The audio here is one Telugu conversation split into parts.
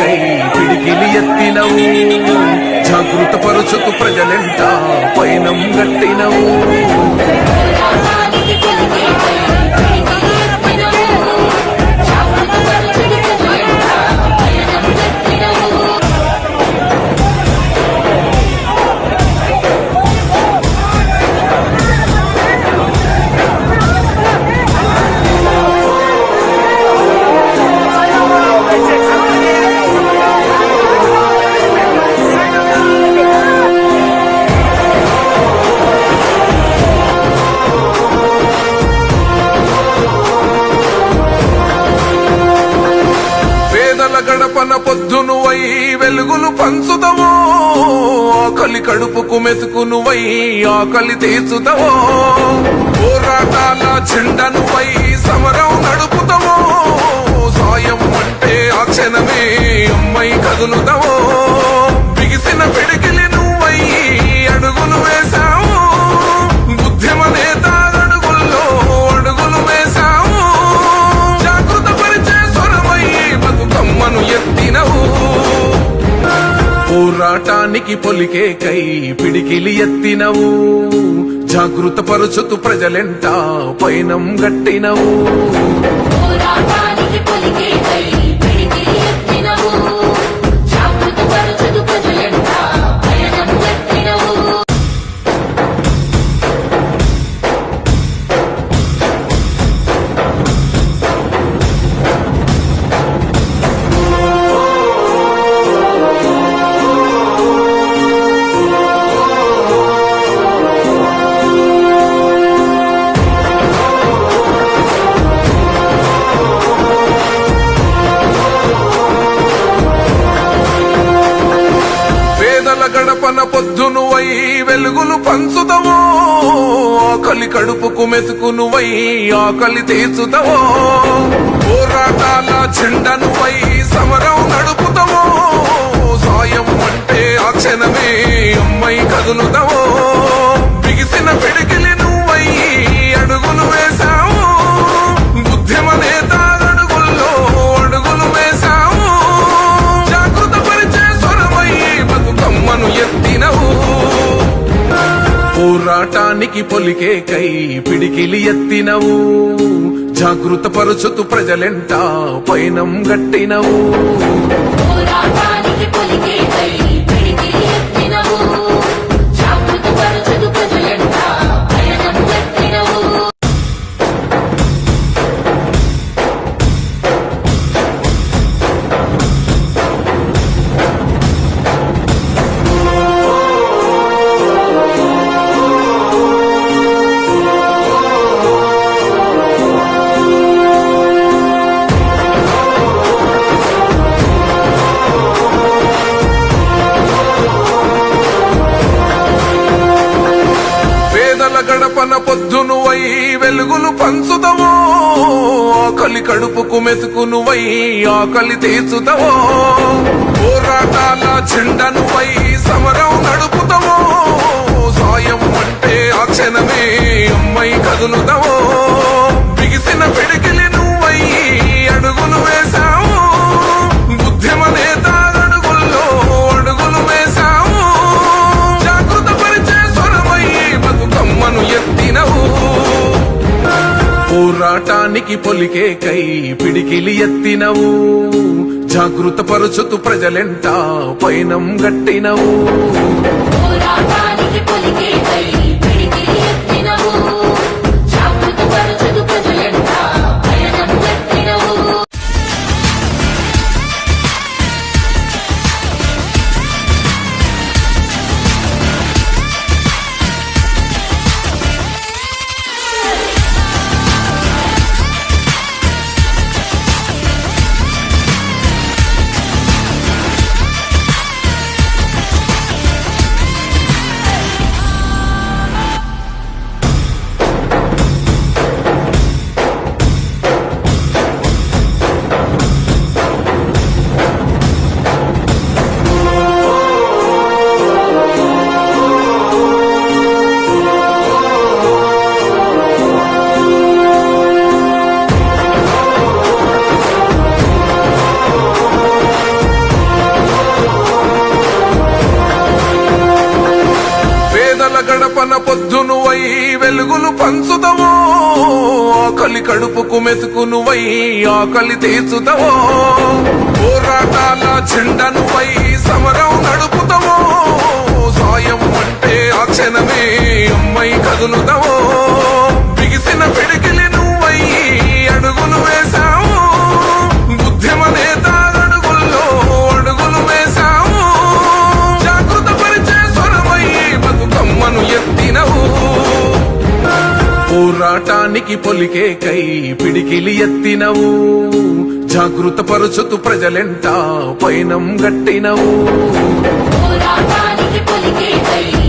పొలికే పిడికిలి ఎత్తినవు జాగృత పరుచుకు ప్రజలెంట పైనం గట్టినవు గడపన పొద్దునువై వెలుగులు పంచుదవో ఆకలి కడుపుకు మెతుకునువై ఆకలి తీర్చుదవో. పోరాటాల చెండనువై సమరం నడుపుదవో సాయం అంటే ఆ క్షణమే అమ్మాయి కదులుదవో. పోరాటానికి కై పిడికిలి ఎత్తినవు. జాగృత పరుచుతు ప్రజలెంట పైనం గట్టినవు. వెలుగులు పంచుతావో? ఆకలి కడుపుకు మెతుకునువై ఆకలి తీర్చుతావో? పోరాటాల చెండనుపై సమరం నడుపుతావో? సాయం అంటే ఆ క్షణమే అమ్మై కదులుతావో? బిగిసిన పిడికిలి నువ్వై అడుగులు వేశావు పోరాటానికి పొలికే కై పిడికిలి ఎత్తినవు. జాగృత పరుచుతూ ప్రజలెంట పైనం గట్టినవు. పొలికే వెలుగులు పంచుతావో? ఆకలి కడుపుకు మెతుకునువై ఆకలి తీర్చుతావో? పోరాటాల చెండనుపై సమరం నడుపుతావో? సాయం అంటే ఆ క్షణమే అమ్మాయి కదులుతావో? పోరాటానికి పొలికే కై పిడికిలి ఎత్తినవు. జాగృత పరుచుతు ప్రజలెంట పైనం గట్టినవు. పోరాటానికి కొలికే కై పంచుతావో? ఆకలి కడుపుకు మెతుకునువై ఆకలి తీర్చుతావో? పోరాటాల చెండనువై సమరం నడుపుతావో? సాయం అంటే ఆ క్షణమే అమ్మాయి కదులుతావో? బిగిసిన పిడి పోరాటానికి పొలికే కై పిడికిలి ఎత్తినవు. జాగృత పరుచుతు ప్రజలెంట పైనం గట్టినవు. పోరాటానికి కై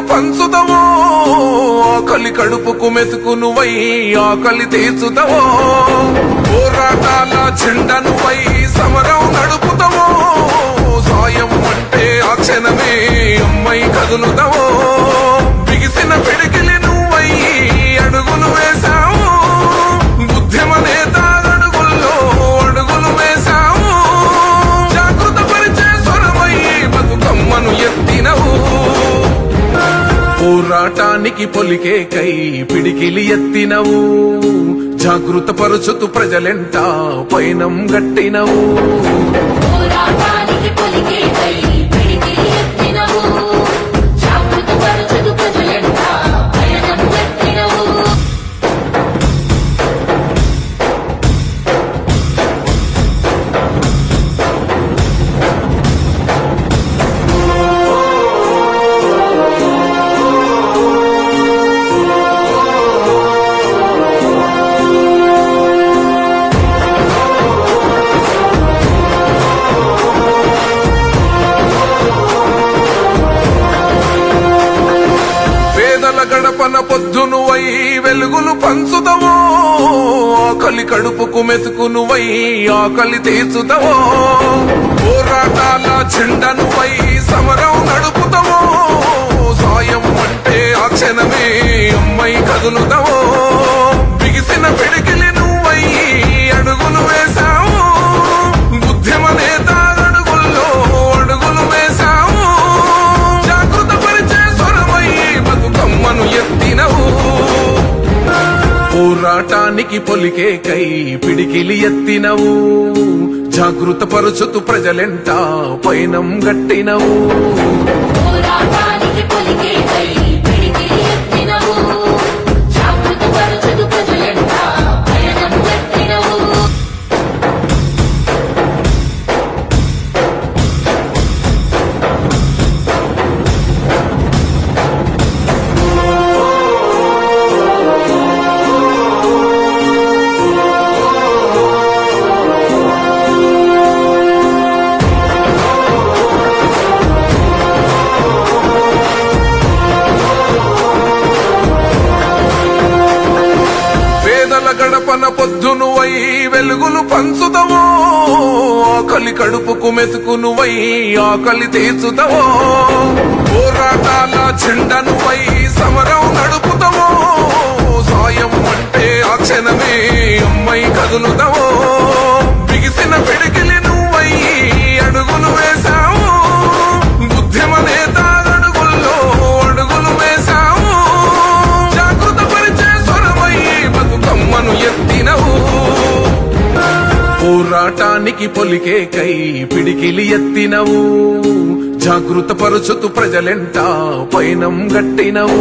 వెలుగులు పంచుతావో? ఆకలి కడుపుకు మెతుకును వై ఆకలి తీర్చుతావో? పోరాటాల చెండను వై సమరం నడు పోరాటానికి పొలికే కై పిడికిలి ఎత్తినవు. జాగృత పరుచుతు ప్రజలెంట పైనం గట్టినవు. పోరాటానికి పొలికే గడపన గడపన పొద్దునువై వెలుగులు పంచుతావో ఆకలి కడుపుకు మెతుకునువై ఆకలి తీర్చుతావో పోరాటాల చెండనువై సమరం నడుపుతావో సాయం అంటే ఆ క్షణమే అమ్మాయి కదులుతావో పోరాటానికి పొలికే కై పిడికిలి ఎత్తినవు. జాగృత పరుచుతు ప్రజలెంట పైనం గట్టినవు. పోరాటానికి గడపన పొద్దునువై వెలుగులు పంచుతావో ఆకలి కడుపుకు మెతుకునువై ఆకలి తీర్చుతావో. పోరాటాల చెండనువై సమరం నడుపుతావో సాయం అంటే ఆ క్షణమే అమ్మాయి కదులుతావో. బిగిసిన పిడికిలి పోరాటానికి పొలికే కై పిడికిలి ఎత్తినవు. జాగృత పరుచుతు ప్రజలెంట పైనం గట్టినవు.